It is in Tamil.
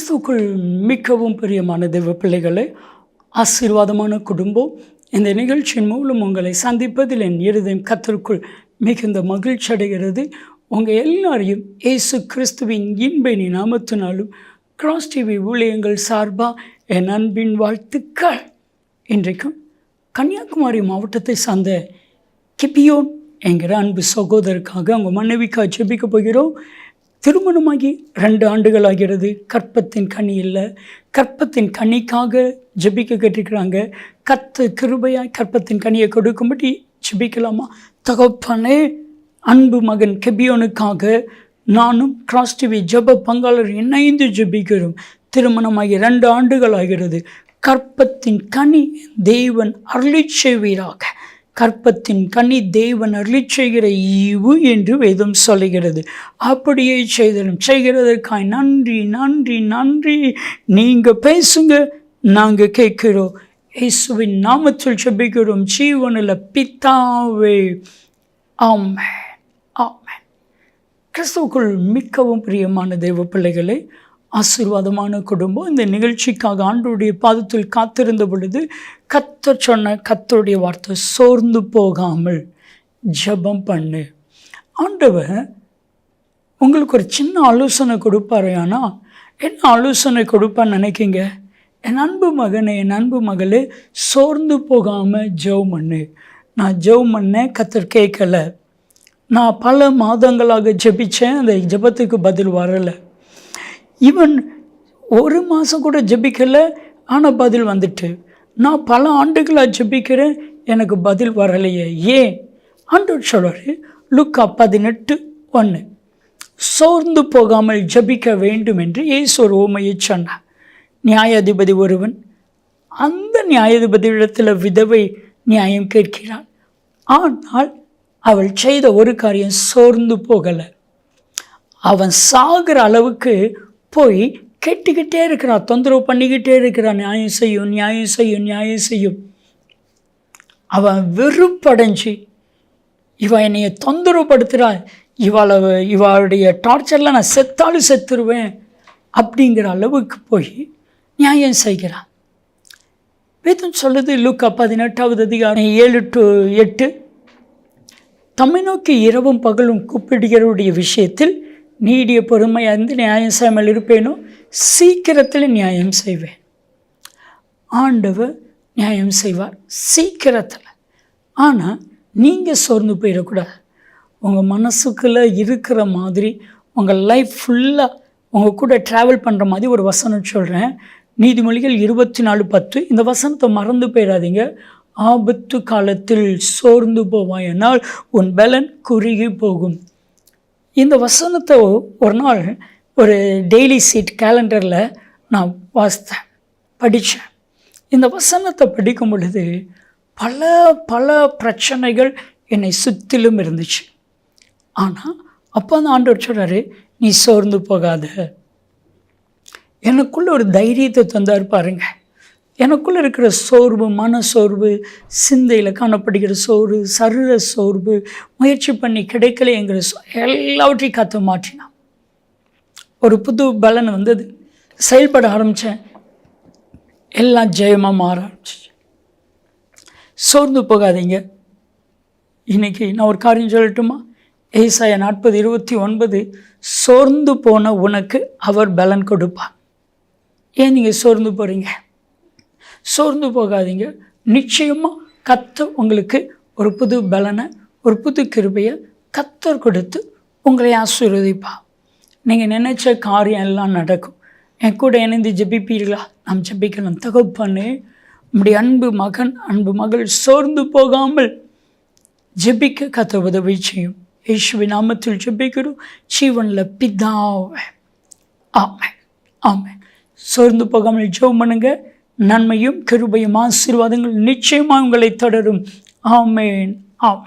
கிறிஸ்துவுக்குள் மிகவும் பிரியமான தெய்வ பிள்ளைகளே ஆசீர்வாதமான குடும்பம் இந்த நிகழ்ச்சியின் மூலம் உங்களை சந்திப்பதில் என் இருதயம் கத்தருக்குள் மிகுந்த மகிழ்ச்சி அடைகிறது. உங்கள் எல்லாரையும் இயேசு கிறிஸ்துவின் இன்பனி நாமத்தினாலும் கிராஸ் டிவி ஊழியங்கள் சார்பாக என் அன்பின் வாழ்த்துக்கள். இன்றைக்கும் கன்னியாகுமரி மாவட்டத்தை சார்ந்த கிபியோன் என்கிற அன்பு சகோதரருக்காக அவங்க மனைவிக்காக ஜெபிக்க போகிறோம். திருமணமாகி ரெண்டு ஆண்டுகள் ஆகிறது கற்பத்தின் கனி இல்லை. கற்பத்தின் கனிக்காக ஜெபிக்க கேட்டிருக்கிறாங்க. கத்து கிருபையாய் கற்பத்தின் கனியை கொடுக்கும்படி ஜெபிக்கலாமா? தகப்பனே அன்பு மகன் கெபியோனுக்காக நானும் கிராஸ் டிவி ஜெப பங்காளர் இணைந்து ஜபிக்கிறோம். திருமணமாகி ரெண்டு ஆண்டுகள் ஆகிறது கற்பத்தின் கனி தேவன் அருளி செய்வீராக. கற்பத்தின் கனி தேவன் அருளி செய்கிற ஈவு என்று வேதம் சொல்லுகிறது. அப்படியே செய்தலும் செய்கிறதற்காய் நன்றி நன்றி நன்றி. நீங்கள் பேசுங்க நாங்கள் கேட்கிறோம். இயேசுவின் நாமத்தில் செபிக்கிறோம் ஜீவனில் பித்தாவே ஆமே ஆமே கிறிஸ்துவுக்குள் மிக்கவும் பிரியமான தெய்வ பிள்ளைகளை ஆசீர்வாதமான குடும்பம். இந்த நிகழ்ச்சிக்காக ஆண்டோடைய பாதத்தில் காத்திருந்த பொழுது கத்தர் சொன்ன கத்தருடைய வார்த்தை சோர்ந்து போகாமல் ஜெபம் பண்ணு. ஆண்டவர் உங்களுக்கு ஒரு சின்ன ஆலோசனை கொடுப்பாரு ஆனால் என்ன ஆலோசனை கொடுப்பான்னு நினைக்கிங்க? என் அன்பு மகனே என் அன்பு மகளே சோர்ந்து போகாமல் ஜெபம் பண்ணு. நான் ஜெபம் பண்ணேன் கத்தர் கேட்கல. நான் பல மாதங்களாக ஜெபித்தேன் அந்த ஜெபத்துக்கு பதில் வரலை. ஈவன் ஒரு மாதம் கூட ஜெபிக்கலை ஆனால் பதில் வந்துட்டு. நான் பல ஆண்டுகளாக ஜபிக்கிறேன் எனக்கு பதில் வரலையே. ஏன்? ஆண்டவர் சொல்வார் லுக்கா பதினெட்டு ஒன்று சோர்ந்து போகாமல் ஜெபிக்க வேண்டும் என்று இயேசு ஒரு ஓமையை சொன்னார். நியாயாதிபதி ஒருவன் அந்த நியாயாதிபதியிடத்தில் விதவை நியாயம் கேட்கிறாள் ஆனால் அவள் செய்த ஒரு காரியம் சோர்ந்து போகலை. அவன் சாகிற அளவுக்கு போய் கேட்டுக்கிட்டே இருக்கிறான் தொந்தரவு பண்ணிக்கிட்டே இருக்கிறான் நியாயம் செய்யும் நியாயம் செய்யும் நியாயம் செய்யும். அவன் வெறுப்படைஞ்சு இவன் என்னையை தொந்தரவுப்படுத்துகிறா இவளை இவளுடைய டார்ச்சரில் நான் செத்தாலும் செத்துருவேன் அப்படிங்கிற அளவுக்கு போய் நியாயம் செய்கிறான். வேதம் சொல்லுது லுக்கா பதினெட்டாவது அதிகாரம் ஏழு டு எட்டு. தம்மை நோக்கி இரவும் பகலும் கூப்பிடுகிறவருடைய விஷயத்தில் நீடிய பொறுமையாக இருந்து நியாயம் செய்யாமல் இருப்பேனோ? சீக்கிரத்தில் நியாயம் செய்வேன். ஆண்டவர் நியாயம் செய்வார் சீக்கிரத்தில். ஆனால் நீங்கள் சோர்ந்து போயிடக்கூடாது. உங்கள் மனசுக்குள்ளே இருக்கிற மாதிரி உங்கள் லைஃப் ஃபுல்லாக உங்கள் கூட ட்ராவல் பண்ணுற மாதிரி ஒரு வசனம் சொல்கிறேன் நீதிமொழிகள் இருபத்தி நாலு பத்து. இந்த வசனத்தை மறந்து போயிடாதீங்க. ஆபத்து காலத்தில் சோர்ந்து போவாயனால் உன் பலன் குறுகி போகும். இந்த வசனத்தை ஒரு நாள் ஒரு டெய்லி சீட் கேலண்டரில் நான் வாசித்தேன் படித்தேன். இந்த வசனத்தை படிக்கும் பொழுது பல பல பிரச்சனைகள் என்னை சுற்றிலும் இருந்துச்சு. ஆனால் அப்போ அந்த ஆண்டவர் சொல்கிறாரு நீ சோர்ந்து போகாத. எனக்குள்ள ஒரு தைரியத்தை தந்தார் பாருங்கள் எனக்குள்ளே இருக்கிற சோர்வு மன சோர்வு சிந்தையில் காணப்படுகிற சோர்வு சரீர சோர்வு முயற்சி பண்ணி கிடைக்கலைங்கிற சோ எல்லாவற்றையும் கற்று மாற்றினான். ஒரு புது பலன் வந்தது. செயல்பட ஆரம்பித்தேன் எல்லாம் ஜெயமாக மாற ஆரம்பிச்சிச்சு. சோர்ந்து போகாதீங்க. இன்றைக்கி நான் ஒரு காரியம் சொல்லட்டுமா? ஏசாய நாற்பது இருபத்தி ஒன்பது சோர்ந்து போன உனக்கு அவர் பலன் கொடுப்பார். ஏன் நீங்கள் சோர்ந்து போகிறீங்க சோர்ந்து போகாதீங்க. நிச்சயமாக கத்தர் உங்களுக்கு ஒரு புது பலனை ஒரு புது கிருபையை கத்தர் கொடுத்து உங்களை ஆசீர்வதிப்பா நீங்கள் நினச்ச காரியம் எல்லாம் நடக்கும். என் கூட இணைந்து ஜெபிப்பீர்களா? நாம் ஜெபிக்கலாம். தகப்பண்ணே நம்முடைய அன்பு மகன் அன்பு மகள் சோர்ந்து போகாமல் ஜெபிக்க கத்த உதவி செய்யும். இயேசுவி நாமத்தில் ஜெபிக்கிறோம். ஜீவனில் பிதாவை. ஆமை ஆமை சோர்ந்து போகாமல் ஜெபம் பண்ணுங்கள் நன்மையும் கிருபையும் ஆசீர்வாதங்கள் நிச்சயமாக உங்களை தொடரும். ஆமேன். ஆமே